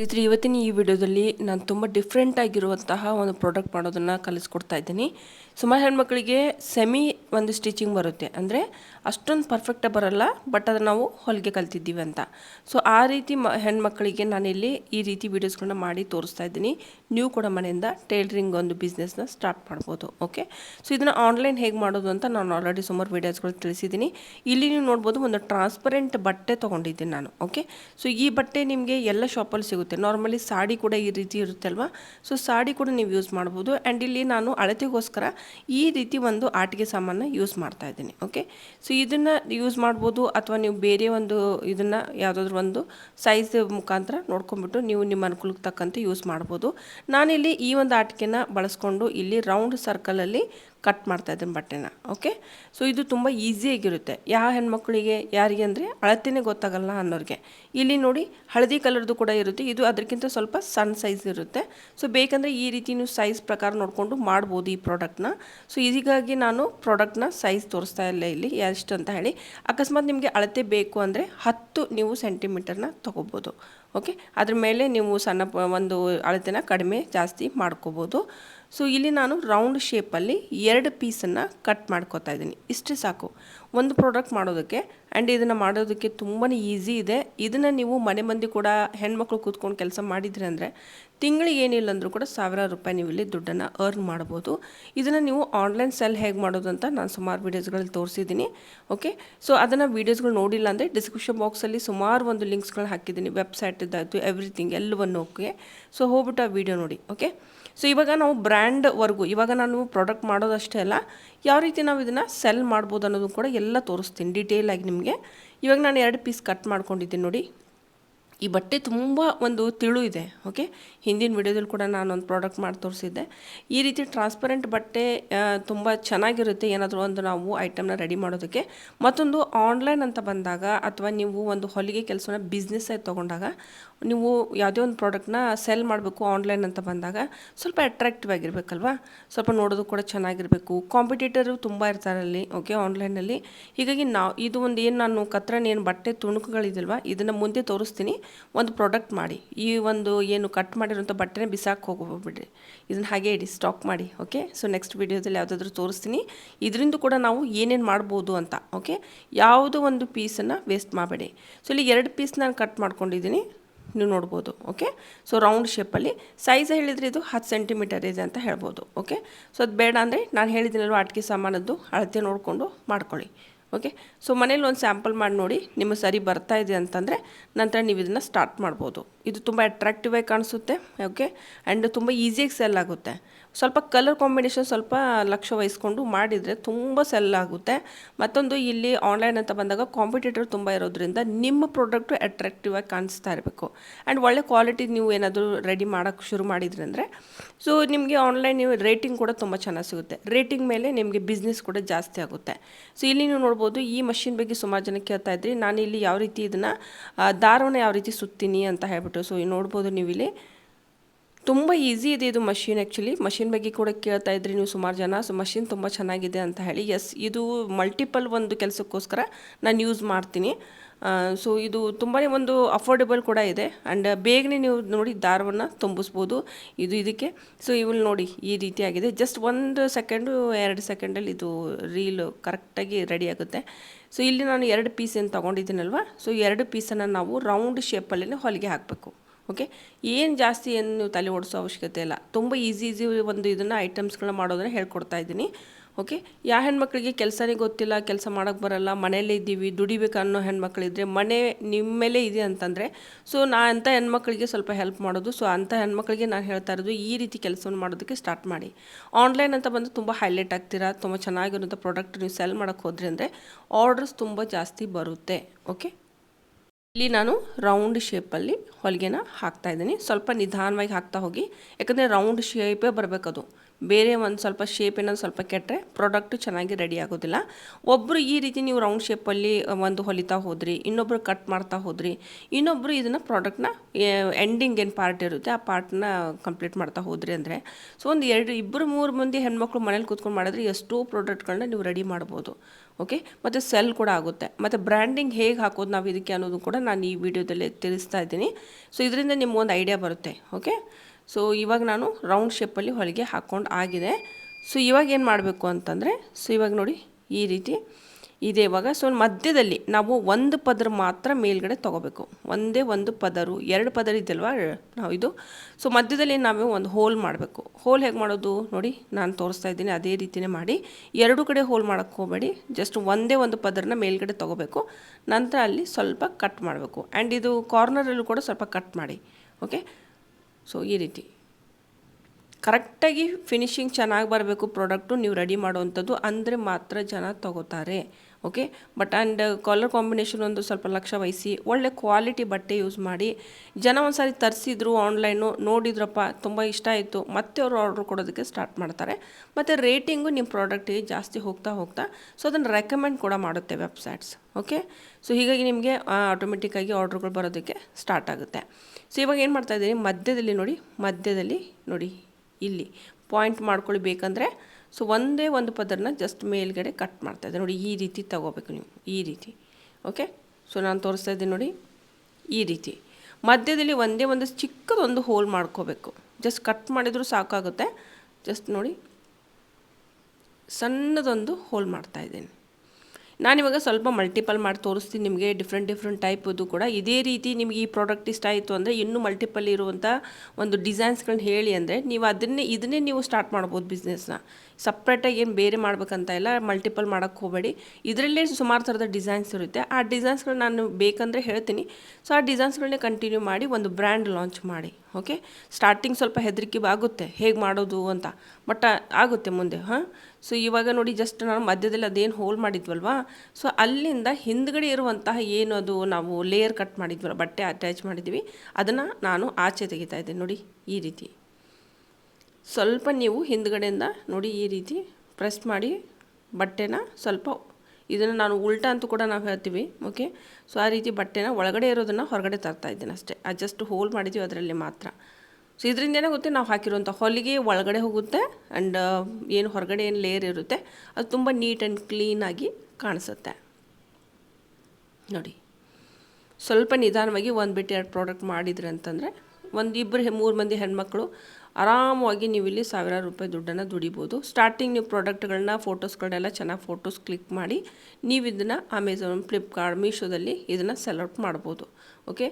ಸ್ನೇಹಿತರೆ, ಇವತ್ತಿನ ಈ ವಿಡಿಯೋದಲ್ಲಿ ನಾನು ತುಂಬ ಡಿಫ್ರೆಂಟ್ ಆಗಿರುವಂತಹ ಒಂದು ಪ್ರಾಡಕ್ಟ್ ಮಾಡೋದನ್ನು ಕಲಿಸ್ಕೊಡ್ತಾ ಇದ್ದೀನಿ. ಸುಮಾರು ಹೆಣ್ಮಕ್ಳಿಗೆ ಸೆಮಿ ಒಂದು ಸ್ಟಿಚಿಂಗ್ ಬರುತ್ತೆ. ಅಂದರೆ ಅಷ್ಟೊಂದು ಪರ್ಫೆಕ್ಟಾಗಿ ಬರಲ್ಲ ಬಟ್ ಅದನ್ನು ನಾವು ಹೊಲಿಗೆ ಕಲ್ತಿದ್ದೀವಿ ಅಂತ. ಸೊ ಆ ರೀತಿ ಮ, ಹೆಣ್ಮಕ್ಳಿಗೆ ನಾನಿಲ್ಲಿ ಈ ರೀತಿ ವೀಡಿಯೋಸ್ಗಳನ್ನ ಮಾಡಿ ತೋರಿಸ್ತಾ ಇದ್ದೀನಿ. ನೀವು ಕೂಡ ಮನೆಯಿಂದ ಟೈಲರಿಂಗ್ ಒಂದು ಬಿಸ್ನೆಸ್ನ ಸ್ಟಾರ್ಟ್ ಮಾಡ್ಬೋದು ಓಕೆ ಸೊ ಇದನ್ನು ಆನ್ಲೈನ್ ಹೇಗೆ ಮಾಡೋದು ಅಂತ ನಾನು ಆಲ್ರೆಡಿ ಸುಮಾರು ವೀಡಿಯೋಸ್ಗಳು ತಿಳಿಸಿದ್ದೀನಿ. ಇಲ್ಲಿ ನೀವು ನೋಡ್ಬೋದು ಒಂದು ಟ್ರಾನ್ಸ್ಪರೆಂಟ್ ಬಟ್ಟೆ ತೊಗೊಂಡಿದ್ದೀನಿ ನಾನು ಓಕೆ ಸೊ ಈ ಬಟ್ಟೆ ನಿಮಗೆ ಎಲ್ಲ ಶಾಪಲ್ಲಿ ಸಿಗುತ್ತೆ. ನಾರ್ಮಲಿ ಸಾಡಿ ಕೂಡ ಈ ರೀತಿ ಇರುತ್ತೆ ಅಲ್ವಾ ಸೊ ಸಾಡಿ ಕೂಡ ನೀವು ಯೂಸ್ ಮಾಡ್ಬೋದು. ಆ್ಯಂಡ್ ಇಲ್ಲಿ ನಾನು ಅಳತೆಗೋಸ್ಕರ ಈ ರೀತಿ ಒಂದು ಆಟಿಕೆ ಸಾಮಾನು ಯೂಸ್ ಮಾಡ್ತಾ ಇದ್ದೀನಿ. ಓಕೆ ಸೊ ಇದನ್ನು ಯೂಸ್ ಮಾಡ್ಬೋದು ಅಥವಾ ನೀವು ಬೇರೆ ಒಂದು ಇದನ್ನು ಯಾವುದಾದ್ರೂ ಒಂದು ಸೈಜ್ ಮುಖಾಂತರ ನೋಡ್ಕೊಂಬಿಟ್ಟು ನೀವು ನಿಮ್ಮ ಅನುಕೂಲಕ್ಕೆ ತಕ್ಕಂತೆ ಯೂಸ್ ಮಾಡ್ಬೋದು. ನಾನಿಲ್ಲಿ ಈ ಒಂದು ಆಟಿಕೆನ ಬಳಸ್ಕೊಂಡು ಇಲ್ಲಿ ರೌಂಡ್ ಸರ್ಕಲಲ್ಲಿ ಕಟ್ ಮಾಡ್ತಾ ಇದ್ದೀನಿ ಬಟ್ಟೆನ ಓಕೆ ಸೊ ಇದು ತುಂಬ ಈಸಿಯಾಗಿರುತ್ತೆ ಯಾವ ಹೆಣ್ಮಕ್ಳಿಗೆ, ಯಾರಿಗೆ ಅಂದರೆ ಅಳತೆನೇ ಗೊತ್ತಾಗಲ್ಲ ಅನ್ನೋರಿಗೆ. ಇಲ್ಲಿ ನೋಡಿ, ಹಳದಿ ಕಲರ್ದು ಕೂಡ ಇರುತ್ತೆ. ಇದು ಅದಕ್ಕಿಂತ ಸ್ವಲ್ಪ ಸಣ್ಣ ಸೈಜ್ ಇರುತ್ತೆ. ಸೊ ಬೇಕಂದರೆ ಈ ರೀತಿ ನೀವು ಸೈಜ್ ಪ್ರಕಾರ ನೋಡಿಕೊಂಡು ಮಾಡ್ಬೋದು ಈ ಪ್ರಾಡಕ್ಟ್ನ ಸೊ ಈಸಿಗಾಗಿ ನಾನು ಪ್ರಾಡಕ್ಟ್ನ ಸೈಜ್ ತೋರಿಸ್ತಾ ಇಲ್ಲ ಇಲ್ಲಿ, ಎಷ್ಟು ಅಂತ ಹೇಳಿ. ಅಕಸ್ಮಾತ್ ನಿಮಗೆ ಅಳತೆ ಬೇಕು ಅಂದರೆ ಹತ್ತು ನೀವು ಸೆಂಟಿಮೀಟರ್ನ ತೊಗೋಬೋದು ಓಕೆ ಅದ್ರ ಮೇಲೆ ನೀವು ಸಣ್ಣ ಒಂದು ಅಳತೆನ ಕಡಿಮೆ ಜಾಸ್ತಿ ಮಾಡ್ಕೋಬೋದು. ಸೊ ಇಲ್ಲಿ ನಾನು ರೌಂಡ್ ಶೇಪಲ್ಲಿ ಎರಡು ಪೀಸನ್ನು ಕಟ್ ಮಾಡ್ಕೋತಾ ಇದ್ದೀನಿ. ಇಷ್ಟೇ ಸಾಕು. ಒಂದು ಪ್ರಾಡಕ್ಟ್ ಮಾಡೋದಕ್ಕೆ ಆ್ಯಂಡ್ ಇದನ್ನು ಮಾಡೋದಕ್ಕೆ ತುಂಬಾ ಈಸಿ ಇದೆ. ಇದನ್ನು ನೀವು ಮನೆ ಮಂದಿ ಕೂಡ ಹೆಣ್ಮಕ್ಳು ಕೂತ್ಕೊಂಡು ಕೆಲಸ ಮಾಡಿದ್ರಿ ಅಂದರೆ, ತಿಂಗಳಿಗೆ ಏನಿಲ್ಲ ಅಂದರೂ ಕೂಡ ಸಾವಿರಾರು ರೂಪಾಯಿ ನೀವು ಇಲ್ಲಿ ದುಡ್ಡನ್ನು ಅರ್ನ್ ಮಾಡ್ಬೋದು. ಇದನ್ನು ನೀವು ಆನ್ಲೈನ್ ಸೆಲ್ ಹೇಗೆ ಮಾಡೋದು ಅಂತ ನಾನು ಸುಮಾರು ವೀಡಿಯೋಸ್ಗಳಲ್ಲಿ ತೋರಿಸಿದ್ದೀನಿ ಓಕೆ ಸೊ ಅದನ್ನು ವೀಡಿಯೋಸ್ಗಳು ನೋಡಿಲ್ಲ ಅಂದರೆ ಡಿಸ್ಕ್ರಿಪ್ಷನ್ ಬಾಕ್ಸಲ್ಲಿ ಸುಮಾರು ಒಂದು ಲಿಂಕ್ಸ್ಗಳು ಹಾಕಿದ್ದೀನಿ ವೆಬ್ಸೈಟ್ ಇದ್ದಾಯಿತು ಎವ್ರಿಥಿಂಗ್ ಎಲ್ಲವನ್ನು ಓಕೆ? ಸೊ ಹೋಗ್ಬಿಟ್ಟು ಆ ವಿಡಿಯೋ ನೋಡಿ ಓಕೆ ಸೊ ಇವಾಗ ನಾವು ಬ್ರ್ಯಾಂಡ್ವರೆಗೂ ಇವಾಗ ನಾನು ಪ್ರಾಡಕ್ಟ್ ಮಾಡೋದಷ್ಟೇ ಅಲ್ಲ ಯಾವ ರೀತಿ ನಾವು ಇದನ್ನು ಸೆಲ್ ಮಾಡ್ಬೋದು ಅನ್ನೋದು ಕೂಡ ಎಲ್ಲ ತೋರಿಸ್ತೀನಿ. ಡೀಟೇಲಾಗಿ ನಿಮಗೆ. ಇವಾಗ ನಾನು ಎರಡು ಪೀಸ್ ಕಟ್ ಮಾಡ್ಕೊಂಡಿದ್ದೀನಿ ನೋಡಿ. ಈ ಬಟ್ಟೆ ತುಂಬ ಒಂದು ತಿಳು ಇದೆ ಓಕೆ ಹಿಂದಿನ ವಿಡಿಯೋದಲ್ಲಿ ಕೂಡ ನಾನು ಒಂದು ಪ್ರಾಡಕ್ಟ್ ಮಾಡಿ ತೋರಿಸಿದ್ದೆ. ಈ ರೀತಿ ಟ್ರಾನ್ಸ್ಪರೆಂಟ್ ಬಟ್ಟೆ ತುಂಬ ಚೆನ್ನಾಗಿರುತ್ತೆ. ಏನಾದರೂ ಒಂದು ನಾವು ಐಟಮ್ನ ರೆಡಿ ಮಾಡೋದಕ್ಕೆ. ಮತ್ತೊಂದು ಆನ್ಲೈನ್ ಅಂತ ಬಂದಾಗ ಅಥವಾ ನೀವು ಒಂದು ಹೊಲಿಗೆ ಕೆಲಸನ ಬಿಸ್ನೆಸ್ ಆಗಿ ತೊಗೊಂಡಾಗ ನೀವು ಯಾವುದೇ ಒಂದು ಪ್ರಾಡಕ್ಟ್ನ ಸೆಲ್ ಮಾಡಬೇಕು ಆನ್ಲೈನ್ ಅಂತ ಬಂದಾಗ ಸ್ವಲ್ಪ ಅಟ್ರಾಕ್ಟಿವ್ ಆಗಿರಬೇಕಲ್ವಾ? ಸ್ವಲ್ಪ ನೋಡೋದು ಕೂಡ ಚೆನ್ನಾಗಿರಬೇಕು. ಕಾಂಪಿಟೇಟರು ತುಂಬ ಇರ್ತಾರೆ ಅಲ್ಲಿ ಓಕೆ ಆನ್ಲೈನಲ್ಲಿ ಹೀಗಾಗಿ ನಾವು, ಇದು ಒಂದು ಏನು ನಾನು ಕತ್ರನ ಏನು ಬಟ್ಟೆ ತುಣುಕುಗಳಿದಲ್ವ? ಇದನ್ನು ಮುಂದೆ ತೋರಿಸ್ತೀನಿ. ಒಂದು ಪ್ರಾಡಕ್ಟ್ ಮಾಡಿ, ಈ ಒಂದು ಏನು ಕಟ್ ಮಾಡಿರೋಂಥ ಬಟ್ಟೆನೇ ಬಿಸಾಕಿ ಹೋಗ್ಬಿಡ್ರಿ. ಇದನ್ನು ಹಾಗೆ ಇಡಿ ಸ್ಟಾಕ್ ಮಾಡಿ ಓಕೆ ಸೊ ನೆಕ್ಸ್ಟ್ ವೀಡಿಯೋದಲ್ಲಿ ಯಾವುದಾದ್ರೂ ತೋರಿಸ್ತೀನಿ. ಇದರಿಂದ ಕೂಡ ನಾವು ಏನೇನು ಮಾಡ್ಬೋದು ಅಂತ ಓಕೆ ಯಾವುದೋ ಒಂದು ಪೀಸನ್ನು ವೇಸ್ಟ್ ಮಾಡಬೇಡಿ. ಸೊ ಇಲ್ಲಿ ಎರಡು ಪೀಸ್ ನಾನು ಕಟ್ ಮಾಡ್ಕೊಂಡಿದ್ದೀನಿ ನೀವು ನೋಡ್ಬೋದು ಓಕೆ ಸೊ ರೌಂಡ್ ಶೇಪಲ್ಲಿ ಸೈಜ್ ಹೇಳಿದರೆ ಇದು ಹತ್ತು ಸೆಂಟಿಮೀಟರ್ ಇದೆ ಅಂತ ಹೇಳ್ಬೋದು ಓಕೆ ಸೊ ಅದು ಬೇಡ ಅಂದರೆ ನಾನು ಹೇಳಿದ್ದೀನಲ್ವ ಅಟ್ಕೆ ಸಾಮಾನದ್ದು, ಅಳತೆ ನೋಡಿಕೊಂಡು ಮಾಡ್ಕೊಳ್ಳಿ. ಓಕೆ? ಸೊ ಮನೇಲಿ ಒಂದು ಸ್ಯಾಂಪಲ್ ಮಾಡಿ ನೋಡಿ, ನಿಮಗೆ ಸರಿ ಬರ್ತಾ ಇದೆ ಅಂತಂದರೆ ನಂತರ ನೀವು ಇದನ್ನು ಸ್ಟಾರ್ಟ್ ಮಾಡ್ಬೋದು. ಇದು ತುಂಬ ಅಟ್ರಾಕ್ಟಿವ್ ಆಗಿ ಕಾಣಿಸುತ್ತೆ ಓಕೆ ಆ್ಯಂಡ್ ತುಂಬ ಈಸಿಯಾಗಿ ಸೆಲ್ ಆಗುತ್ತೆ. ಸ್ವಲ್ಪ ಕಲರ್ ಕಾಂಬಿನೇಷನ್ ಸ್ವಲ್ಪ ಲಕ್ಷ್ಯ ವಹಿಸ್ಕೊಂಡು ಮಾಡಿದರೆ ತುಂಬ ಸೆಲ್ ಆಗುತ್ತೆ. ಮತ್ತೊಂದು ಇಲ್ಲಿ ಆನ್ಲೈನ್ ಅಂತ ಬಂದಾಗ ಕಾಂಪಿಟೇಟರ್ ತುಂಬ ಇರೋದ್ರಿಂದ ನಿಮ್ಮ ಪ್ರಾಡಕ್ಟು ಅಟ್ರಾಕ್ಟಿವ್ ಆಗಿ ಕಾಣಿಸ್ತಾ ಇರಬೇಕು. ಆ್ಯಂಡ್ ಒಳ್ಳೆ ಕ್ವಾಲಿಟಿ ನೀವು ಏನಾದರೂ ರೆಡಿ ಮಾಡೋಕ್ಕೆ ಶುರು ಮಾಡಿದ್ರಿ ಅಂದರೆ ಸೊ ನಿಮಗೆ ಆನ್ಲೈನ್ ನೀವು ರೇಟಿಂಗ್ ಕೂಡ ತುಂಬ ಚೆನ್ನಾಗಿ ಸಿಗುತ್ತೆ. ರೇಟಿಂಗ್ ಮೇಲೆ ನಿಮಗೆ ಬಿಸ್ನೆಸ್ ಕೂಡ ಜಾಸ್ತಿ ಆಗುತ್ತೆ. ಸೊ ಇಲ್ಲಿ ನೀವು ನೋಡ್ಬೋದು ಈ ಮಷಿನ್ ಬಗ್ಗೆ ಸುಮಾರು ಜನ ಕೇಳ್ತಾ ಇದ್ರಿ. ನಾನು ಇಲ್ಲಿ ಯಾವ ರೀತಿ ಇದನ್ನು ದಾರವನ್ನು ಯಾವ ರೀತಿ ಸುತ್ತೀನಿ ಅಂತ ಹೇಳ್ಬಿಟ್ಟು ಸೊ ನೋಡ್ಬೋದು ನೀವು ಇಲ್ಲಿ ತುಂಬ ಈಸಿ ಇದೆ ಇದು ಮಷಿನ್ ಆ್ಯಕ್ಚುಲಿ ಮಷಿನ್ ಬಗ್ಗೆ ಕೂಡ ಕೇಳ್ತಾ ಇದ್ರಿ ನೀವು ಸುಮಾರು ಜನ. ಸೊ ಮಷಿನ್ ತುಂಬ ಚೆನ್ನಾಗಿದೆ ಅಂತ ಹೇಳಿ. ಎಸ್ ಇದು ಮಲ್ಟಿಪಲ್ ಒಂದು ಕೆಲಸಕ್ಕೋಸ್ಕರ ನಾನು ಯೂಸ್ ಮಾಡ್ತೀನಿ. ಸೊ ಇದು ತುಂಬಾ ಒಂದು ಅಫೋರ್ಡೆಬಲ್ ಕೂಡ ಇದೆ. ಆ್ಯಂಡ್ ಬೇಗನೆ ನೀವು ನೋಡಿ ದಾರವನ್ನು ತುಂಬಿಸ್ಬೋದು. ಇದು ಇದಕ್ಕೆ. ಸೊ ಇವಲ್ ನೋಡಿ ಈ ರೀತಿಯಾಗಿದೆ ಜಸ್ಟ್ ಒಂದು ಸೆಕೆಂಡು ಎರಡು ಸೆಕೆಂಡಲ್ಲಿ ಇದು ರೀಲು ಕರೆಕ್ಟಾಗಿ ರೆಡಿ ಆಗುತ್ತೆ. ಸೊ ಇಲ್ಲಿ ನಾನು ಎರಡು ಪೀಸ್ ಏನು ತೊಗೊಂಡಿದ್ದೀನಲ್ವ? ಸೊ ಎರಡು ಪೀಸನ್ನು ನಾವು ರೌಂಡ್ ಶೇಪಲ್ಲೇ ಹೊಲಿಗೆ ಹಾಕಬೇಕು. ಓಕೆ? ಏನು ಜಾಸ್ತಿ ಏನು ನೀವು ತಲೆ ಓಡಿಸೋ ಅವಶ್ಯಕತೆ ಇಲ್ಲ. ತುಂಬ ಈಸಿ ಈಸಿ ಒಂದು ಇದನ್ನು ಐಟಮ್ಸ್ಗಳನ್ನ ಮಾಡೋದನ್ನು ಹೇಳ್ಕೊಡ್ತಾ ಇದ್ದೀನಿ. ಓಕೆ? ಯಾವ ಹೆಣ್ಮಕ್ಳಿಗೆ ಕೆಲಸನೇ ಗೊತ್ತಿಲ್ಲ, ಕೆಲಸ ಮಾಡೋಕ್ಕೆ ಬರಲ್ಲ, ಮನೆಯಲ್ಲೇ ಇದ್ದೀವಿ, ದುಡಿಬೇಕು ಅನ್ನೋ ಹೆಣ್ಮಕ್ಳಿದ್ರೆ ಮನೆ ನಿಮ್ಮ ಮೇಲೆ ಇದೆ ಅಂತಂದರೆ, ಸೊ ನಾ ಅಂಥ ಹೆಣ್ಮಕ್ಳಿಗೆ ಸ್ವಲ್ಪ ಹೆಲ್ಪ್ ಮಾಡೋದು, ಸೊ ಅಂಥ ಹೆಣ್ಮಕ್ಳಿಗೆ ನಾನು ಹೇಳ್ತಾ ಇರೋದು ಈ ರೀತಿ ಕೆಲಸವನ್ನು ಮಾಡೋದಕ್ಕೆ ಸ್ಟಾರ್ಟ್ ಮಾಡಿ. ಆನ್ಲೈನ್ ಅಂತ ಬಂದು ತುಂಬ ಹೈಲೈಟ್ ಆಗ್ತೀರಾ? ತುಂಬ ಚೆನ್ನಾಗಿರೋಂಥ ಪ್ರಾಡಕ್ಟ್ ನೀವು ಸೆಲ್ ಮಾಡೋಕ್ಕೆ ಹೋದ್ರಿ ಅಂದರೆ ಆರ್ಡರ್ಸ್ ತುಂಬ ಜಾಸ್ತಿ ಬರುತ್ತೆ. ಓಕೆ? ಇಲ್ಲಿ ನಾನು ರೌಂಡ್ ಶೇಪಲ್ಲಿ ಹೊಲಿಗೆನ ಹಾಕ್ತಾ ಇದ್ದೀನಿ. ಸ್ವಲ್ಪ ನಿಧಾನವಾಗಿ ಹಾಕ್ತಾ ಹೋಗಿ. ಯಾಕಂದರೆ ರೌಂಡ್ ಶೇಪೇ ಬರಬೇಕದು. ಬೇರೆ ಒಂದು ಸ್ವಲ್ಪ ಶೇಪ್ ಏನೋ ಸ್ವಲ್ಪ ಕೆಟ್ಟರೆ ಪ್ರಾಡಕ್ಟು ಚೆನ್ನಾಗಿ ರೆಡಿ ಆಗೋದಿಲ್ಲ. ಒಬ್ಬರು ಈ ರೀತಿ ನೀವು ರೌಂಡ್ ಶೇಪಲ್ಲಿ ಒಂದು ಹೊಲಿತಾ ಹೋದ್ರಿ ಇನ್ನೊಬ್ಬರು ಕಟ್ ಮಾಡ್ತಾ ಹೋದ್ರಿ ಇನ್ನೊಬ್ಬರು ಇದನ್ನು ಪ್ರಾಡಕ್ಟ್ನ ಎಂಡಿಂಗ್ ಏನು ಪಾರ್ಟ್ ಇರುತ್ತೆ, ಆ ಪಾರ್ಟ್ನ ಕಂಪ್ಲೀಟ್ ಮಾಡ್ತಾ ಹೋದ್ರಿ ಅಂದರೆ ಸೊ ಒಂದು ಎರಡು ಇಬ್ಬರು ಮೂರು ಮಂದಿ ಹೆಣ್ಮಕ್ಳು ಮನೇಲಿ ಕೂತ್ಕೊಂಡು ಮಾಡಿದ್ರೆ ಎಷ್ಟೋ ಪ್ರಾಡಕ್ಟ್ಗಳನ್ನ ನೀವು ರೆಡಿ ಮಾಡ್ಬೋದು. ಓಕೆ ಮತ್ತು ಸೆಲ್ ಕೂಡ ಆಗುತ್ತೆ. ಮತ್ತು ಬ್ರ್ಯಾಂಡಿಂಗ್ ಹೇಗೆ ಹಾಕೋದು ನಾವು ಇದಕ್ಕೆ ಅನ್ನೋದು ಕೂಡ ನಾನು ಈ ವಿಡಿಯೋದಲ್ಲಿ ತಿಳಿಸ್ತಾ ಇದ್ದೀನಿ. ಸೊ ಇದರಿಂದ ನಿಮ್ಗೊಂದು ಐಡಿಯಾ ಬರುತ್ತೆ. ಓಕೆ ಸೊ ಇವಾಗ ನಾನು ರೌಂಡ್ ಶೇಪಲ್ಲಿ ಹೊಲಿಗೆ ಹಾಕ್ಕೊಂಡು ಆಗಿದೆ. ಸೊ ಇವಾಗ ಏನು ಮಾಡಬೇಕು ಅಂತಂದರೆ ಸೊ ಇವಾಗ ನೋಡಿ ಈ ರೀತಿ ಇದೆ ಇವಾಗ. ಸೊ ಮಧ್ಯದಲ್ಲಿ ನಾವು ಒಂದು ಪದರ ಮಾತ್ರ ಮೇಲ್ಗಡೆ ತೊಗೋಬೇಕು. ಒಂದೇ ಒಂದು ಪದರು, ಎರಡು ಪದರ ಇದೆಯಲ್ವಾ ನಾವು ಇದು. ಸೊ ಮಧ್ಯದಲ್ಲಿ ನಾವು ಒಂದು ಹೋಲ್ ಮಾಡಬೇಕು. ಹೋಲ್ ಹೇಗೆ ಮಾಡೋದು? ನೋಡಿ, ನಾನು ತೋರಿಸ್ತಾ ಇದ್ದೀನಿ, ಅದೇ ರೀತಿಯೇ ಮಾಡಿ. ಎರಡು ಕಡೆ ಹೋಲ್ ಮಾಡೋಕ್ಕೆ ಹೋಗಬೇಡಿ. ಜಸ್ಟ್ ಒಂದೇ ಒಂದು ಪದರನ ಮೇಲ್ಗಡೆ ತೊಗೋಬೇಕು. ನಂತರ ಅಲ್ಲಿ ಸ್ವಲ್ಪ ಕಟ್ ಮಾಡಬೇಕು. ಆ್ಯಂಡ್ ಇದು ಕಾರ್ನರಲ್ಲೂ ಕೂಡ ಸ್ವಲ್ಪ ಕಟ್ ಮಾಡಿ. ಓಕೆ ಸೊ ಈ ರೀತಿ. ಕರೆಕ್ಟಾಗಿ ಫಿನಿಶಿಂಗ್ ಚೆನ್ನಾಗಿ ಬರಬೇಕು ಪ್ರಾಡಕ್ಟು ನೀವು ರೆಡಿ ಮಾಡುವಂಥದ್ದು, ಅಂದರೆ ಮಾತ್ರ ಜನ ತಗೋತಾರೆ. Okay but and colour combination ಒಂದು ಸ್ವಲ್ಪ ಲಕ್ಷ ವಹಿಸಿ, ಒಳ್ಳೆ ಕ್ವಾಲಿಟಿ ಬಟ್ಟೆ ಯೂಸ್ ಮಾಡಿ, ಜನ ಒಂದು ಸಾರಿ ತರಿಸಿದ್ರು ಆನ್ಲೈನು ನೋಡಿದ್ರಪ್ಪ, ತುಂಬ ಇಷ್ಟ ಆಯಿತು, ಮತ್ತೆ ಅವರು ಆರ್ಡ್ರ್ ಕೊಡೋದಕ್ಕೆ ಸ್ಟಾರ್ಟ್ ಮಾಡ್ತಾರೆ. ಮತ್ತು ರೇಟಿಂಗು ನಿಮ್ಮ ಪ್ರಾಡಕ್ಟಿಗೆ ಜಾಸ್ತಿ ಹೋಗ್ತಾ ಹೋಗ್ತಾ ಸೊ ಅದನ್ನು ರೆಕಮೆಂಡ್ ಕೂಡ ಮಾಡುತ್ತೆ ವೆಬ್ಸೈಟ್ಸ್ ಓಕೆ ಸೊ ಹೀಗಾಗಿ ನಿಮಗೆ ಆಟೋಮೆಟಿಕ್ಕಾಗಿ ಆರ್ಡ್ರ್ಗಳು ಬರೋದಕ್ಕೆ ಸ್ಟಾರ್ಟ್ ಆಗುತ್ತೆ. ಸೊ ಇವಾಗ ಏನು ಮಾಡ್ತಾ ಇದ್ದೀನಿ ಮಧ್ಯದಲ್ಲಿ ನೋಡಿ ಮಧ್ಯದಲ್ಲಿ ನೋಡಿ, ಇಲ್ಲಿ. ಪಾಯಿಂಟ್ ಮಾಡ್ಕೊಳ್ಳಿ ಬೇಕಂದರೆ ಸೊ ಒಂದೇ ಒಂದು ಪದರನ ಜಸ್ಟ್ ಮೇಲ್ಗಡೆ ಕಟ್ ಮಾಡ್ತಾಯಿದ್ದೆ ನೋಡಿ, ಈ ರೀತಿ ತಗೋಬೇಕು ನೀವು. ಈ ರೀತಿ. ಓಕೆ ಸೊ ನಾನು ತೋರಿಸ್ತಾ ಇದ್ದೀನಿ ನೋಡಿ. ಈ ರೀತಿ. ಮಧ್ಯದಲ್ಲಿ ಒಂದೇ ಒಂದು ಚಿಕ್ಕದೊಂದು ಹೋಲ್ ಮಾಡ್ಕೋಬೇಕು. ಜಸ್ಟ್ ಕಟ್ ಮಾಡಿದರೂ ಸಾಕಾಗುತ್ತೆ. ಜಸ್ಟ್ ನೋಡಿ. ಸಣ್ಣದೊಂದು ಹೋಲ್ ಮಾಡ್ತಾಯಿದ್ದೀನಿ ನಾನಿವಾಗ ಸ್ವಲ್ಪ ಮಲ್ಟಿಪಲ್ ಮಾಡಿ ತೋರಿಸ್ತೀನಿ ನಿಮಗೆ ಡಿಫ್ರೆಂಟ್ ಡಿಫ್ರೆಂಟ್ ಟೈಪದು ಕೂಡ. ಇದೇ ರೀತಿ ನಿಮಗೆ ಈ ಪ್ರಾಡಕ್ಟ್ ಇಷ್ಟ ಆಯಿತು ಅಂದರೆ ಇನ್ನೂ ಮಲ್ಟಿಪಲ್ ಇರುವಂಥ ಒಂದು ಡಿಸೈನ್ಸ್ಗಳನ್ನ ಹೇಳಿ ಅಂದರೆ ನೀವು ಅದನ್ನೇ, ಇದನ್ನೇ ನೀವು ಸ್ಟಾರ್ಟ್ ಮಾಡ್ಬೋದು ಬಿಸ್ನೆಸ್ನ ಸಪ್ರೇಟಾಗಿ ಏನು ಬೇರೆ ಮಾಡ್ಬೇಕಂತ ಇಲ್ಲ ಮಲ್ಟಿಪಲ್ ಮಾಡೋಕ್ಕೆ ಹೋಗಬೇಡಿ. ಇದರಲ್ಲೇ ಸುಮಾರು ಥರದ ಡಿಸೈನ್ಸ್ ಇರುತ್ತೆ. ಆ ಡಿಸೈನ್ಸ್ಗಳು ನಾನು ಬೇಕಂದರೆ ಹೇಳ್ತೀನಿ. ಸೊ ಆ ಡಿಸೈನ್ಸ್ಗಳನ್ನೇ ಕಂಟಿನ್ಯೂ ಮಾಡಿ ಒಂದು ಬ್ರ್ಯಾಂಡ್ ಲಾಂಚ್ ಮಾಡಿ. ಓಕೆ ಸ್ಟಾರ್ಟಿಂಗ್ ಸ್ವಲ್ಪ ಹೆದರಿಕೆ ಆಗುತ್ತೆ. ಹೇಗೆ ಮಾಡೋದು ಅಂತ. ಬಟ್ ಆಗುತ್ತೆ ಮುಂದೆ, ಹಾಂ? ಸೊ ಇವಾಗ ನೋಡಿ ಜಸ್ಟ್ ನಾನು ಮಧ್ಯದಲ್ಲಿ ಅದೇನು ಹೋಲ್ ಮಾಡಿದ್ವಲ್ವಾ? ಸೊ ಅಲ್ಲಿಂದ ಹಿಂದ್ಗಡೆ ಇರುವಂತಹ ಏನು ಅದು ನಾವು ಲೇಯರ್ ಕಟ್ ಮಾಡಿದ್ವಲ್ಲ, ಬಟ್ಟೆ ಅಟ್ಯಾಚ್ ಮಾಡಿದ್ವಿ, ಅದನ್ನು ನಾನು ಆಚೆ ತೆಗಿತಾ ಇದ್ದೆ, ನೋಡಿ ಈ ರೀತಿ. ಸ್ವಲ್ಪ ನೀವು ಹಿಂದ್ಗಡೆಯಿಂದ ನೋಡಿ ಈ ರೀತಿ ಪ್ರೆಸ್ ಮಾಡಿ ಬಟ್ಟೆನ ಸ್ವಲ್ಪ ಇದನ್ನು ನಾನು ಉಲ್ಟಾ ಅಂತೂ ಕೂಡ ನಾವು ಹೇಳ್ತೀವಿ ಓಕೆ ಸೊ ಆ ರೀತಿ ಬಟ್ಟೆನ ಒಳಗಡೆ ಇರೋದನ್ನು ಹೊರಗಡೆ ತರ್ತಾ ಇದ್ದೀನಿ ಅಷ್ಟೇ. ಜಸ್ಟ್ ಹೋಲ್ ಮಾಡಿದ್ದೀವಿ ಅದರಲ್ಲಿ ಮಾತ್ರ. ಸೊ ಇದರಿಂದ ಏನಾಗುತ್ತೆ ನಾವು ಹಾಕಿರುವಂಥ ಹೊಲಿಗೆ ಒಳಗಡೆ ಹೋಗುತ್ತೆ ಆ್ಯಂಡ್ ಏನು ಹೊರಗಡೆ ಏನು ಲೇಯರ್ ಇರುತ್ತೆ, ಅದು ತುಂಬ ನೀಟ್ ಆ್ಯಂಡ್ ಕ್ಲೀನಾಗಿ ಕಾಣಿಸುತ್ತೆ. ನೋಡಿ. ಸ್ವಲ್ಪ ನಿಧಾನವಾಗಿ ಒಂದು ಬಿಟ್ಟು ಎರಡು ಪ್ರಾಡಕ್ಟ್ ಮಾಡಿದ್ರೆ ಅಂತಂದರೆ ಒಂದು ಇಬ್ಬರು ಮೂರು ಮಂದಿ ಹೆಣ್ಮಕ್ಳು ಆರಾಮವಾಗಿ ನೀವು ಇಲ್ಲಿ ಸಾವಿರಾರು ರೂಪಾಯಿ ದುಡ್ಡನ್ನು ದುಡಿಬೋದು. ಸ್ಟಾರ್ಟಿಂಗ್ ನೀವು ಪ್ರಾಡಕ್ಟ್ಗಳನ್ನ ಫೋಟೋಸ್ಗಳನ್ನೆಲ್ಲ ಚೆನ್ನಾಗಿ ಫೋಟೋಸ್ ಕ್ಲಿಕ್ ಮಾಡಿ, ನೀವು ಇದನ್ನು ಅಮೆಝಾನ್ ಫ್ಲಿಪ್ಕಾರ್ಟ್ ಮೀಶೋದಲ್ಲಿ ಇದನ್ನು ಸೆಲೆಕ್ಟ್ ಮಾಡ್ಬೋದು. ಓಕೆ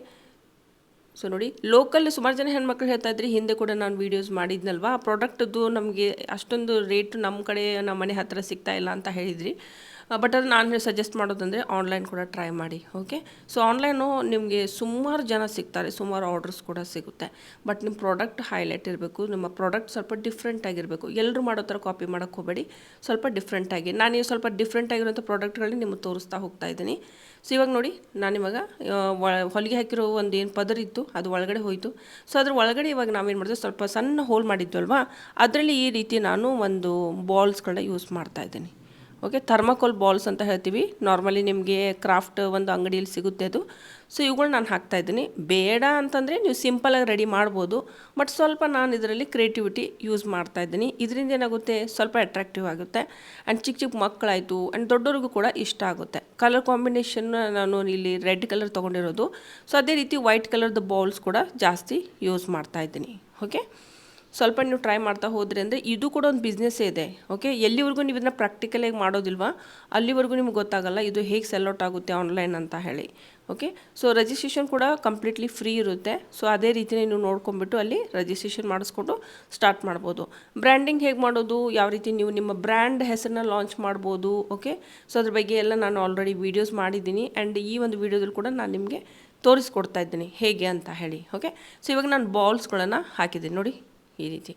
ಸೊ ನೋಡಿ ಲೋಕಲ್ ಸುಮಾರು ಜನ ಹೆಣ್ಮಕ್ಳು ಹೇಳ್ತಾ ಇದ್ರಿ, ಹಿಂದೆ ಕೂಡ ನಾನು ವೀಡಿಯೋಸ್ ಮಾಡಿದ್ನಲ್ವ? ಆ ಪ್ರಾಡಕ್ಟದ್ದು ನಮಗೆ ಅಷ್ಟೊಂದು ರೇಟ್ ನಮ್ಮ ಕಡೆ ನಮ್ಮ ಮನೆ ಹತ್ತಿರ ಸಿಗ್ತಾ ಇಲ್ಲ ಅಂತ ಹೇಳಿದ್ರಿ. ಬಟ್ ಅದು ನಾನು ಸಜೆಸ್ಟ್ ಮಾಡೋದಂದರೆ ಆನ್ಲೈನ್ ಕೂಡ ಟ್ರೈ ಮಾಡಿ ಓಕೆ ಸೊ ಆನ್ಲೈನು ನಿಮಗೆ ಸುಮಾರು ಜನ ಸಿಗ್ತಾರೆ, ಸುಮಾರು ಆರ್ಡರ್ಸ್ ಕೂಡ ಸಿಗುತ್ತೆ. ಬಟ್ ನಿಮ್ಮ ಪ್ರಾಡಕ್ಟ್ ಹೈಲೈಟ್ ಇರಬೇಕು, ನಿಮ್ಮ ಪ್ರಾಡಕ್ಟ್ ಸ್ವಲ್ಪ ಡಿಫ್ರೆಂಟ್ ಆಗಿರಬೇಕು. ಎಲ್ಲರೂ ಮಾಡೋ ಥರ ಕಾಪಿ ಮಾಡೋಕ್ಕೆ ಹೋಗಬೇಡಿ, ಸ್ವಲ್ಪ ಡಿಫ್ರೆಂಟಾಗಿ ನಾನು ಸ್ವಲ್ಪ ಡಿಫ್ರೆಂಟ್ ಆಗಿರೋಂಥ ಪ್ರಾಡಕ್ಟ್ಗಳನ್ನ ನಿಮಗೆ ತೋರಿಸ್ತಾ ಹೋಗ್ತಾ ಇದ್ದೀನಿ. ಸೊ ಇವಾಗ ನೋಡಿ, ನಾನು ಇವಾಗ ಹೊಲಿಗೆ ಹಾಕಿರೋ ಒಂದು ಏನು ಪದರ್ ಇತ್ತು, ಅದು ಒಳಗಡೆ ಹೋಯಿತು. ಸೊ ಅದ್ರ ಒಳಗಡೆ ಇವಾಗ ನಾವೇನು ಮಾಡಿದ್ವಿ ಸ್ವಲ್ಪ ಸಣ್ಣ ಹೋಲ್ ಮಾಡಿದ್ವಲ್ವಾ? ಅದರಲ್ಲಿ ಈ ರೀತಿ ನಾನು ಒಂದು ಬಾಲ್ಸ್ಗಳನ್ನ ಯೂಸ್ ಮಾಡ್ತಾ ಇದ್ದೀನಿ. ಓಕೆ ಥರ್ಮಾಕೋಲ್ ಬಾಲ್ಸ್ ಅಂತ ಹೇಳ್ತೀವಿ. ನಾರ್ಮಲಿ ನಿಮಗೆ ಕ್ರಾಫ್ಟ್ ಒಂದು ಅಂಗಡಿಯಲ್ಲಿ ಸಿಗುತ್ತೆ ಅದು. ಸೊ ಇವುಗಳು ನಾನು ಹಾಕ್ತಾ ಇದ್ದೀನಿ. ಬೇಡ ಅಂತಂದರೆ ನೀವು ಸಿಂಪಲಾಗಿ ರೆಡಿ ಮಾಡ್ಬೋದು. ಬಟ್ ಸ್ವಲ್ಪ ನಾನು ಇದರಲ್ಲಿ ಕ್ರಿಯೇಟಿವಿಟಿ ಯೂಸ್ ಮಾಡ್ತಾ ಇದ್ದೀನಿ. ಇದರಿಂದ ಏನಾಗುತ್ತೆ? ಸ್ವಲ್ಪ ಅಟ್ರಾಕ್ಟಿವ್ ಆಗುತ್ತೆ. ಆ್ಯಂಡ್ ಚಿಕ್ಕ ಚಿಕ್ಕ ಮಕ್ಕಳಾಯಿತು ಆ್ಯಂಡ್ ದೊಡ್ಡವ್ರಿಗೂ ಕೂಡ ಇಷ್ಟ ಆಗುತ್ತೆ. ಕಲರ್ ಕಾಂಬಿನೇಷನ್ ನಾನು ಇಲ್ಲಿ ರೆಡ್ ಕಲರ್ ತೊಗೊಂಡಿರೋದು. ಸೊ ಅದೇ ರೀತಿ ವೈಟ್ ಕಲರ್ದು ಬೌಲ್ಸ್ ಕೂಡ ಜಾಸ್ತಿ ಯೂಸ್ ಮಾಡ್ತಾ ಇದ್ದೀನಿ. ಓಕೆ ಸ್ವಲ್ಪ ನೀವು ಟ್ರೈ ಮಾಡ್ತಾ ಹೋದ್ರಿ ಅಂದರೆ ಇದು ಕೂಡ ಒಂದು ಬಿಸ್ನೆಸ್ಸೇ ಇದೆ ಓಕೆ ಎಲ್ಲಿವರೆಗೂ ನೀವು ಇದನ್ನ ಪ್ರಾಕ್ಟಿಕಲಾಗಿ ಮಾಡೋದಿಲ್ವಾ? ಅಲ್ಲಿವರೆಗೂ ನಿಮ್ಗೆ ಗೊತ್ತಾಗಲ್ಲ ಇದು ಹೇಗೆ ಸೆಲ್ಔಟ್ ಆಗುತ್ತೆ ಆನ್ಲೈನ್ ಅಂತ ಹೇಳಿ ಓಕೆ ಸೊ ರಿಜಿಸ್ಟ್ರೇಷನ್ ಕೂಡ ಕಂಪ್ಲೀಟ್ಲಿ ಫ್ರೀ ಇರುತ್ತೆ. ಸೊ ಅದೇ ರೀತಿ ನೀವು ನೋಡ್ಕೊಂಬಿಟ್ಟು ಅಲ್ಲಿ ರಿಜಿಸ್ಟ್ರೇಷನ್ ಮಾಡಿಸ್ಕೊಂಡು ಸ್ಟಾರ್ಟ್ ಮಾಡ್ಬೋದು. ಬ್ರ್ಯಾಂಡಿಂಗ್ ಹೇಗೆ ಮಾಡೋದು? ಯಾವ ರೀತಿ ನೀವು ನಿಮ್ಮ ಬ್ರ್ಯಾಂಡ್ ಹೆಸರನ್ನ ಲಾಂಚ್ ಮಾಡ್ಬೋದು ಓಕೆ ಸೊ ಅದ್ರ ಬಗ್ಗೆ ಎಲ್ಲ ನಾನು ಆಲ್ರೆಡಿ ವೀಡಿಯೋಸ್ ಮಾಡಿದ್ದೀನಿ. ಆ್ಯಂಡ್ ಈ ಒಂದು ವೀಡಿಯೋದಲ್ಲಿ ಕೂಡ ನಾನು ನಿಮಗೆ ತೋರಿಸ್ಕೊಡ್ತಾ ಇದ್ದೀನಿ ಹೇಗೆ ಅಂತ ಹೇಳಿ ಓಕೆ ಸೊ ಇವಾಗ ನಾನು ಬಾಲ್ಸ್ಗಳನ್ನು ಹಾಕಿದ್ದೀನಿ, ನೋಡಿ. ಈ ರೀತಿ.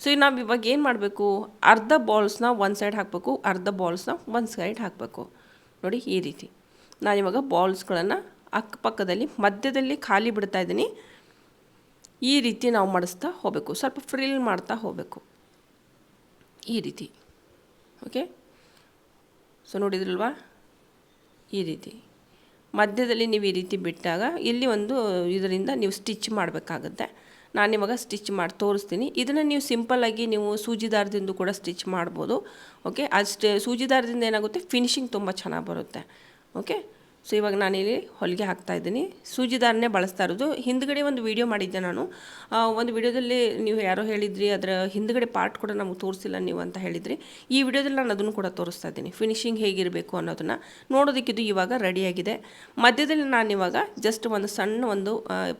ಸೊ ನಾವು ಇವಾಗ ಏನು ಮಾಡಬೇಕು? ಅರ್ಧ ಬಾಲ್ಸ್ನ ಒಂದು ಸೈಡ್ ಹಾಕಬೇಕು, ಅರ್ಧ ಬಾಲ್ಸ್ನ ಒಂದು ಸೈಡ್ ಹಾಕಬೇಕು. ನೋಡಿ, ಈ ರೀತಿ. ನಾನಿವಾಗ ಬಾಲ್ಸ್ಗಳನ್ನು ಅಕ್ಕಪಕ್ಕದಲ್ಲಿ, ಮಧ್ಯದಲ್ಲಿ ಖಾಲಿ ಬಿಡ್ತಾ ಇದ್ದೀನಿ. ಈ ರೀತಿ ನಾವು ಮಾಡಿಸ್ತಾ ಹೋಗಬೇಕು. ಸ್ವಲ್ಪ ಫ್ರಿಲ್ ಮಾಡ್ತಾ ಹೋಗಬೇಕು. ಈ ರೀತಿ. ಓಕೆ ಸೊ ನೋಡಿದ್ರಲ್ವಾ? ಈ ರೀತಿ. ಮಧ್ಯದಲ್ಲಿ ನೀವು ಈ ರೀತಿ ಬಿಟ್ಟಾಗ ಇಲ್ಲಿ ಒಂದು ಇದರಿಂದ ನೀವು ಸ್ಟಿಚ್ ಮಾಡಬೇಕಾಗುತ್ತೆ. ನಾನು ನಿಮಗೆ ಸ್ಟಿಚ್ ಮಾಡಿ ತೋರಿಸ್ತೀನಿ. ಇದನ್ನು ನೀವು ಸಿಂಪಲ್ಲಾಗಿ ನೀವು ಸೂಜಿದಾರದಿಂದ ಕೂಡ ಸ್ಟಿಚ್ ಮಾಡ್ಬೋದು. ಓಕೆ ಅಷ್ಟೇ ಸೂಜಿ ದಾರದಿಂದ ಏನಾಗುತ್ತೆ? ಫಿನಿಶಿಂಗ್ ತುಂಬ ಚೆನ್ನಾಗಿ ಬರುತ್ತೆ. ಓಕೆ ಸೊ ಇವಾಗ ನಾನಿಲ್ಲಿ ಹೊಲಿಗೆ ಹಾಕ್ತಾ ಇದ್ದೀನಿ. ಸೂಜಿ ದಾರನೇ ಬಳಸ್ತಾ ಇರೋದು. ಹಿಂದ್ಗಡೆ ಒಂದು ವಿಡಿಯೋ ಮಾಡಿದ್ದೆ ನಾನು. ಒಂದು ವಿಡಿಯೋದಲ್ಲಿ ನೀವು ಯಾರೋ ಹೇಳಿದ್ರಿ, ಅದರ ಹಿಂದ್ಗಡೆ ಪಾರ್ಟ್ ಕೂಡ ನಮಗೆ ತೋರಿಸಿಲ್ಲ ನೀವು ಅಂತ ಹೇಳಿದ್ರಿ. ಈ ವಿಡಿಯೋದಲ್ಲಿ ನಾನು ಅದನ್ನು ಕೂಡ ತೋರಿಸ್ತಾ ಇದ್ದೀನಿ. ಫಿನಿಶಿಂಗ್ ಹೇಗಿರಬೇಕು ಅನ್ನೋದನ್ನು. ನೋಡೋದಕ್ಕಿದು ಇವಾಗ ರೆಡಿಯಾಗಿದೆ ಮಧ್ಯದಲ್ಲಿ ನಾನು ಇವಾಗ ಜಸ್ಟ್ ಒಂದು ಸಣ್ಣ ಒಂದು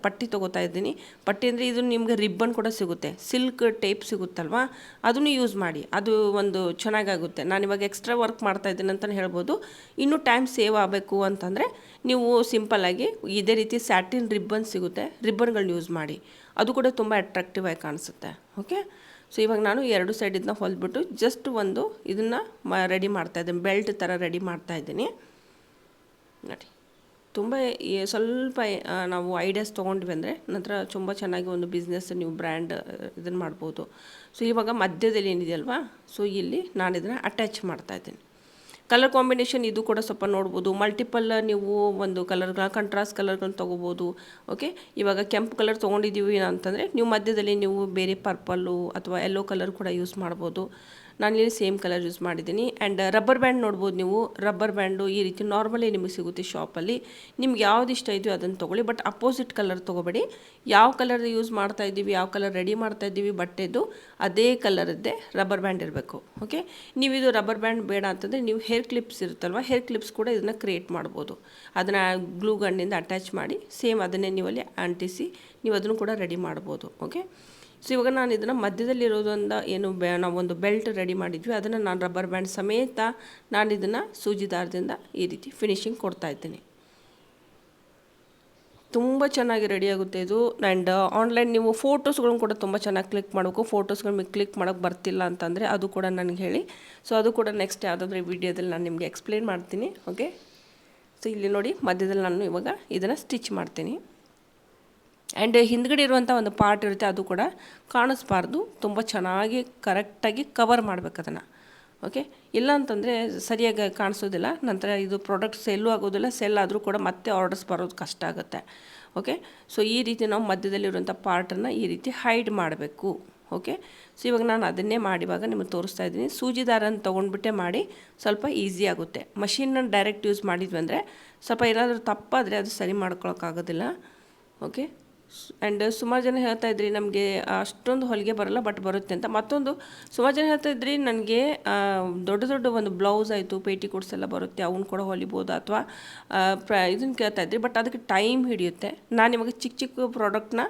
ಪಟ್ಟಿ ತೊಗೋತಾ ಇದ್ದೀನಿ. ಪಟ್ಟಿ ಅಂದರೆ ಇದು ನಿಮಗೆ ರಿಬ್ಬನ್ ಕೂಡ ಸಿಗುತ್ತೆ. ಸಿಲ್ಕ್ ಟೇಪ್ ಸಿಗುತ್ತಲ್ವಾ? ಅದನ್ನು ಯೂಸ್ ಮಾಡಿ. ಅದು ಒಂದು ಚೆನ್ನಾಗಾಗುತ್ತೆ. ನಾನು ಇವಾಗ ಎಕ್ಸ್ಟ್ರಾ ವರ್ಕ್ ಮಾಡ್ತಾ ಇದ್ದೀನಿ ಅಂತಲೇ ಹೇಳ್ಬೋದು. ಇನ್ನೂ ಟೈಮ್ ಸೇವ್ ಆಗಬೇಕು ಅಂತಂದರೆ ನೀವು ಸಿಂಪಲ್ಲಾಗಿ ಇದೇ ರೀತಿ ಸ್ಯಾಟಿನ್ ರಿಬ್ಬನ್ ಸಿಗುತ್ತೆ ರಿಬ್ಬನ್ಗಳನ್ನ ಯೂಸ್ ಮಾಡಿ. ಅದು ಕೂಡ ತುಂಬ ಅಟ್ರಾಕ್ಟಿವ್ ಆಗಿ ಕಾಣಿಸುತ್ತೆ. ಓಕೆ ಸೊ ಇವಾಗ ನಾನು ಎರಡು ಸೈಡ್ ಇದನ್ನ ಜಸ್ಟ್ ಒಂದು ಇದನ್ನು ಮ ರೆಡಿ ಮಾಡ್ತಾ ಇದ್ದೀನಿ. ಬೆಲ್ಟ್ ಥರ ರೆಡಿ ಮಾಡ್ತಾ ಇದ್ದೀನಿ. ನೋಡಿ. ತುಂಬ ಸ್ವಲ್ಪ ನಾವು ಐಡಿಯಾಸ್ ತೊಗೊಂಡ್ವಿ ಅಂದರೆ ನಂತರ ತುಂಬ ಚೆನ್ನಾಗಿ ಒಂದು ಬಿಸ್ನೆಸ್ ನೀವು ಬ್ರ್ಯಾಂಡ್ ಇದನ್ನು ಮಾಡ್ಬೋದು. ಸೊ ಇವಾಗ ಮಧ್ಯದಲ್ಲಿ ಏನಿದೆಯಲ್ವಾ ಸೊ ಇಲ್ಲಿ ನಾನು ಇದನ್ನು ಅಟ್ಯಾಚ್ ಮಾಡ್ತಾ ಇದ್ದೀನಿ. ಕಲರ್ ಕಾಂಬಿನೇಷನ್ ಇದು ಕೂಡ ಸ್ವಲ್ಪ ನೋಡ್ಬೋದು. ಮಲ್ಟಿಪಲ್ ನೀವು ಒಂದು ಕಲರ್ಗಳ ಕಂಟ್ರಾಸ್ಟ್ ಕಲರ್ಗಳನ್ನ ತೊಗೋಬೋದು. ಓಕೆ ಇವಾಗ ಕೆಂಪು ಕಲರ್ ತೊಗೊಂಡಿದ್ದೀವಿ ಅಂತಂದರೆ, ನೀವು ಮಧ್ಯದಲ್ಲಿ ನೀವು ಬೇರೆ ಪರ್ಪಲ್ಲು ಅಥವಾ ಯೆಲ್ಲೋ ಕಲರ್ ಕೂಡ ಯೂಸ್ ಮಾಡ್ಬೋದು. ನಾನಿಲ್ಲಿ ಸೇಮ್ ಕಲರ್ ಯೂಸ್ ಮಾಡಿದ್ದೀನಿ. ಆ್ಯಂಡ್ ರಬ್ಬರ್ ಬ್ಯಾಂಡ್ ನೋಡ್ಬೋದು ನೀವು. ರಬ್ಬರ್ ಬ್ಯಾಂಡು ಈ ರೀತಿ ನಾರ್ಮಲಿ ನಿಮಗೆ ಸಿಗುತ್ತೆ ಶಾಪಲ್ಲಿ ನಿಮ್ಗೆ ಯಾವ್ದು ಇಷ್ಟ ಇದೆಯೋ ಅದನ್ನು ತೊಗೊಳ್ಳಿ. ಬಟ್ ಅಪೋಸಿಟ್ ಕಲರ್ ತೊಗೋಬೇಡಿ. ಯಾವ ಕಲರ್ ಯೂಸ್ ಮಾಡ್ತಾ ಇದ್ದೀವಿ, ಯಾವ ಕಲರ್ ರೆಡಿ ಮಾಡ್ತಾ ಇದ್ದೀವಿ, ಬಟ್ಟೆದು ಅದೇ ಕಲರದ್ದೇ ರಬ್ಬರ್ ಬ್ಯಾಂಡ್ ಇರಬೇಕು. ಓಕೆ ನೀವು ಇದು ರಬ್ಬರ್ ಬ್ಯಾಂಡ್ ಬೇಡ ಅಂತಂದರೆ ನೀವು ಹೇರ್ ಕ್ಲಿಪ್ಸ್ ಇರುತ್ತಲ್ವ? ಹೇರ್ ಕ್ಲಿಪ್ಸ್ ಕೂಡ ಇದನ್ನು ಕ್ರಿಯೇಟ್ ಮಾಡ್ಬೋದು. ಅದನ್ನು ಗ್ಲೂ ಗಣ್ಣಿಂದ ಅಟ್ಯಾಚ್ ಮಾಡಿ ಸೇಮ್ ಅದನ್ನೇ ನೀವಲ್ಲಿ ಅಂಟಿಸಿ, ನೀವು ಅದನ್ನು ಕೂಡ ರೆಡಿ ಮಾಡ್ಬೋದು. ಓಕೆ ಸೊ ಇವಾಗ ನಾನು ಇದನ್ನು ಮಧ್ಯದಲ್ಲಿರೋದೊಂದು ಏನು ಬೆ, ನಾವೊಂದು ಬೆಲ್ಟ್ ರೆಡಿ ಮಾಡಿದ್ವಿ. ಅದನ್ನು ನಾನು ರಬ್ಬರ್ ಬ್ಯಾಂಡ್ ಸಮೇತ ನಾನು ಇದನ್ನು ಸೂಜಿ ದಾರದಿಂದ ಈ ರೀತಿ ಫಿನಿಶಿಂಗ್ ಕೊಡ್ತಾ ಇದ್ದೀನಿ. ತುಂಬ ಚೆನ್ನಾಗಿ ರೆಡಿ ಆಗುತ್ತೆ ಇದು. ಆ್ಯಂಡ್ ಆನ್ಲೈನ್ ನೀವು ಫೋಟೋಸ್ಗಳನ್ನ ಕೂಡ ತುಂಬ ಚೆನ್ನಾಗಿ ಕ್ಲಿಕ್ ಮಾಡಬೇಕು. ಫೋಟೋಸ್ಗಳು ಕ್ಲಿಕ್ ಮಾಡೋಕ್ಕೆ ಬರ್ತಿಲ್ಲ ಅಂತಂದರೆ ಅದು ಕೂಡ ನನಗೆ ಹೇಳಿ. ಸೊ ಅದು ಕೂಡ ನೆಕ್ಸ್ಟ್ ಯಾವುದಾದ್ರೂ ವಿಡಿಯೋದಲ್ಲಿ ನಾನು ನಿಮಗೆ ಎಕ್ಸ್ಪ್ಲೇನ್ ಮಾಡ್ತೀನಿ. ಓಕೆ ಸೊ ಇಲ್ಲಿ ನೋಡಿ ಮಧ್ಯದಲ್ಲಿ ನಾನು ಇವಾಗ ಇದನ್ನು ಸ್ಟಿಚ್ ಮಾಡ್ತೀನಿ. ಆ್ಯಂಡ್ ಹಿಂದ್ಗಡೆ ಇರುವಂಥ ಒಂದು ಪಾರ್ಟ್ ಇರುತ್ತೆ, ಅದು ಕೂಡ ಕಾಣಿಸ್ಬಾರ್ದು. ತುಂಬ ಚೆನ್ನಾಗಿ ಕರೆಕ್ಟಾಗಿ ಕವರ್ ಮಾಡ್ಬೇಕು ಅದನ್ನು. ಓಕೆ ಇಲ್ಲ ಅಂತಂದರೆ ಸರಿಯಾಗಿ ಕಾಣಿಸೋದಿಲ್ಲ. ನಂತರ ಇದು ಪ್ರಾಡಕ್ಟ್ ಸೆಲ್ಲು ಆಗೋದಿಲ್ಲ. ಸೆಲ್ ಆದರೂ ಕೂಡ ಮತ್ತೆ ಆರ್ಡರ್ಸ್ ಬರೋದು ಕಷ್ಟ ಆಗುತ್ತೆ. ಓಕೆ ಸೊ ಈ ರೀತಿ ನಾವು ಮಧ್ಯದಲ್ಲಿರುವಂಥ ಪಾರ್ಟನ್ನು ಈ ರೀತಿ ಹೈಡ್ ಮಾಡಬೇಕು. ಓಕೆ ಸೊ ಇವಾಗ ನಾನು ಅದನ್ನೇ ಮಾಡಿ ಇವಾಗ ನಿಮಗೆ ತೋರಿಸ್ತಾ ಇದ್ದೀನಿ. ಸೂಜಿ ದಾರನ ತೊಗೊಂಡ್ಬಿಟ್ಟೆ ಮಾಡಿ ಸ್ವಲ್ಪ ಈಸಿ ಆಗುತ್ತೆ. ಮಷಿನ್ನ ಡೈರೆಕ್ಟ್ ಯೂಸ್ ಮಾಡಿದ್ವಿ ಅಂದರೆ ಸ್ವಲ್ಪ ಏನಾದರೂ ತಪ್ಪಾದರೆ ಅದು ಸರಿ ಮಾಡ್ಕೊಳಕ್ಕಾಗೋದಿಲ್ಲ. ಓಕೆ ಆ್ಯಂಡ್ ಸುಮಾರು ಜನ ಹೇಳ್ತಾ ಇದ್ರಿ ನಮಗೆ ಅಷ್ಟೊಂದು ಹೊಲಿಗೆ ಬರಲ್ಲ ಬಟ್ ಬರುತ್ತೆ ಅಂತ. ಮತ್ತೊಂದು, ಸುಮಾರು ಜನ ಹೇಳ್ತಾ ಇದ್ರಿ ನನಗೆ ದೊಡ್ಡ ದೊಡ್ಡ ಒಂದು ಬ್ಲೌಸ್ ಆಯಿತು, ಪೇಟಿ ಕೋಟ್ಸ್ ಎಲ್ಲ ಬರುತ್ತೆ ಅವನ್ನ ಕೂಡ ಹೊಲಿಬೋದು ಅಥವಾ ಪ್ರ ಇದನ್ನು ಕೇಳ್ತಾ ಇದ್ರಿ ಬಟ್ ಅದಕ್ಕೆ ಟೈಮ್ ಹಿಡಿಯುತ್ತೆ. ನಾನು ನಿಮಗೆ ಚಿಕ್ಕ ಚಿಕ್ಕ ಪ್ರಾಡಕ್ಟ್ನ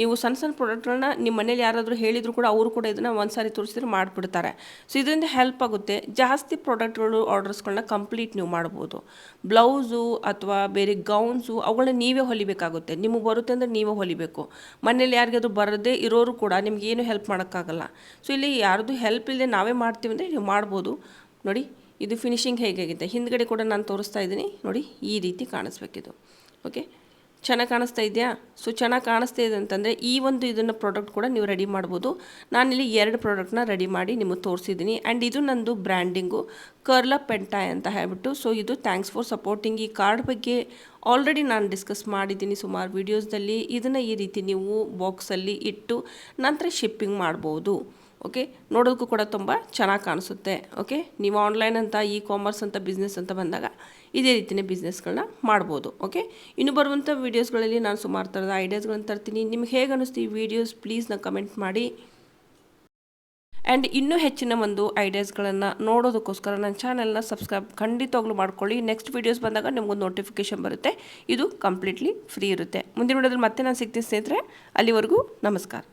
ನೀವು ಸಣ್ಣ ಸಣ್ಣ ಪ್ರಾಡಕ್ಟ್ಗಳನ್ನ ನಿಮ್ಮ ಮನೇಲಿ ಯಾರಾದರೂ ಹೇಳಿದರೂ ಕೂಡ ಅವರು ಕೂಡ ಇದನ್ನು ಒಂದು ಸಾರಿ ತೋರಿಸಿದ್ರೆ ಮಾಡಿಬಿಡ್ತಾರೆ. ಸೊ ಇದರಿಂದ ಹೆಲ್ಪ್ ಆಗುತ್ತೆ. ಜಾಸ್ತಿ ಪ್ರಾಡಕ್ಟ್ಗಳು ಆರ್ಡರ್ಸ್ಗಳನ್ನ ಕಂಪ್ಲೀಟ್ ನೀವು ಮಾಡ್ಬೋದು. ಬ್ಲೌಸು ಅಥವಾ ಬೇರೆ ಗೌನ್ಸು ಅವುಗಳನ್ನ ನೀವೇ ಹೊಲಿಬೇಕಾಗುತ್ತೆ. ನಿಮಗೆ ಬರುತ್ತೆ ಅಂದರೆ ನೀವೇ ಹೊಲಿಬೇಕು ಮನೇಲಿ ಯಾರಿಗಾದ್ರೂ ಬರದೇ ಇರೋರು ಕೂಡ ನಿಮ್ಗೆ ಏನು ಹೆಲ್ಪ್ ಮಾಡೋಕ್ಕಾಗಲ್ಲ. ಸೊ ಇಲ್ಲಿ ಯಾರ್ದು ಹೆಲ್ಪ್ ಇಲ್ಲದೆ ನಾವೇ ಮಾಡ್ತೀವಿ ಅಂದರೆ ನೀವು ಮಾಡ್ಬೋದು. ನೋಡಿ, ಇದು ಫಿನಿಶಿಂಗ್ ಹೇಗಾಗಿದೆ? ಹಿಂದ್ಗಡೆ ಕೂಡ ನಾನು ತೋರಿಸ್ತಾ ಇದ್ದೀನಿ. ನೋಡಿ, ಈ ರೀತಿ ಕಾಣಿಸ್ಬೇಕಿದು. ಓಕೆ ಚೆನ್ನಾಗಿ ಕಾಣಿಸ್ತಾ ಇದೆಯಾ? ಸೊ ಚೆನ್ನಾಗಿ ಕಾಣಿಸ್ತಾ ಇದೆ ಅಂತಂದರೆ ಈ ಒಂದು ಇದನ್ನು ಪ್ರಾಡಕ್ಟ್ ಕೂಡ ನೀವು ರೆಡಿ ಮಾಡ್ಬೋದು. ನಾನಿಲ್ಲಿ ಎರಡು ಪ್ರಾಡಕ್ಟ್ನ ರೆಡಿ ಮಾಡಿ ನಿಮಗೆ ತೋರಿಸಿದ್ದೀನಿ. ಆ್ಯಂಡ್ ಇದು ನಂದು ಬ್ರ್ಯಾಂಡಿಂಗು ಕರ್ಲ ಪೆಂಟಾಯ್ ಅಂತ ಹೇಳ್ಬಿಟ್ಟು. ಸೊ ಇದು ಥ್ಯಾಂಕ್ಸ್ ಫಾರ್ ಸಪೋರ್ಟಿಂಗ್ ಈ ಕಾರ್ಡ್ ಬಗ್ಗೆ. ಆಲ್ರೆಡಿ ನಾನು ಡಿಸ್ಕಸ್ ಮಾಡಿದ್ದೀನಿ ಸುಮಾರು ವೀಡಿಯೋಸ್ದಲ್ಲಿ ಇದನ್ನು ಈ ರೀತಿ ನೀವು ಬಾಕ್ಸಲ್ಲಿ ಇಟ್ಟು ನಂತರ ಶಿಪ್ಪಿಂಗ್ ಮಾಡ್ಬೋದು. ಓಕೆ? ನೋಡೋದಕ್ಕೂ ಕೂಡ ತುಂಬ ಚೆನ್ನಾಗಿ ಕಾಣಿಸುತ್ತೆ, ಓಕೆ? ನೀವು ಆನ್ಲೈನ್ ಅಂತ ಇ ಕಾಮರ್ಸ್ ಅಂತ ಬಿಸ್ನೆಸ್ ಅಂತ ಬಂದಾಗ ಇದೇ ರೀತಿಯೇ ಬಿಸ್ನೆಸ್ಗಳನ್ನ ಮಾಡ್ಬೋದು, ಓಕೆ? ಇನ್ನು ಬರುವಂಥ ವೀಡಿಯೋಸ್ಗಳಲ್ಲಿ ನಾನು ಸುಮಾರು ಥರದ ಐಡಿಯಾಸ್ಗಳನ್ನ ತರ್ತೀನಿ. ನಿಮ್ಗೆ ಹೇಗೆ ಅನ್ನಿಸ್ತು ಈ ವೀಡಿಯೋಸ್ ಪ್ಲೀಸ್ ನಾನು ಕಮೆಂಟ್ ಮಾಡಿ. ಆ್ಯಂಡ್ ಇನ್ನೂ ಹೆಚ್ಚಿನ ಒಂದು ಐಡಿಯಾಸ್ಗಳನ್ನು ನೋಡೋದಕ್ಕೋಸ್ಕರ ನನ್ನ ಚಾನಲ್ನ ಸಬ್ಸ್ಕ್ರೈಬ್ ಖಂಡಿತವಾಗ್ಲೂ ಮಾಡ್ಕೊಳ್ಳಿ. ನೆಕ್ಸ್ಟ್ ವೀಡಿಯೋಸ್ ಬಂದಾಗ ನಿಮಗೊಂದು ನೋಟಿಫಿಕೇಶನ್ ಬರುತ್ತೆ. ಇದು ಕಂಪ್ಲೀಟ್ಲಿ ಫ್ರೀ ಇರುತ್ತೆ. ಮುಂದಿನ ವಿಡಿಯೋದಲ್ಲಿ ಮತ್ತೆ ನಾನು ಸಿಗ್ತೀನಿ ಸ್ನೇಹಿತರೆ. ಅಲ್ಲಿವರೆಗೂ ನಮಸ್ಕಾರ.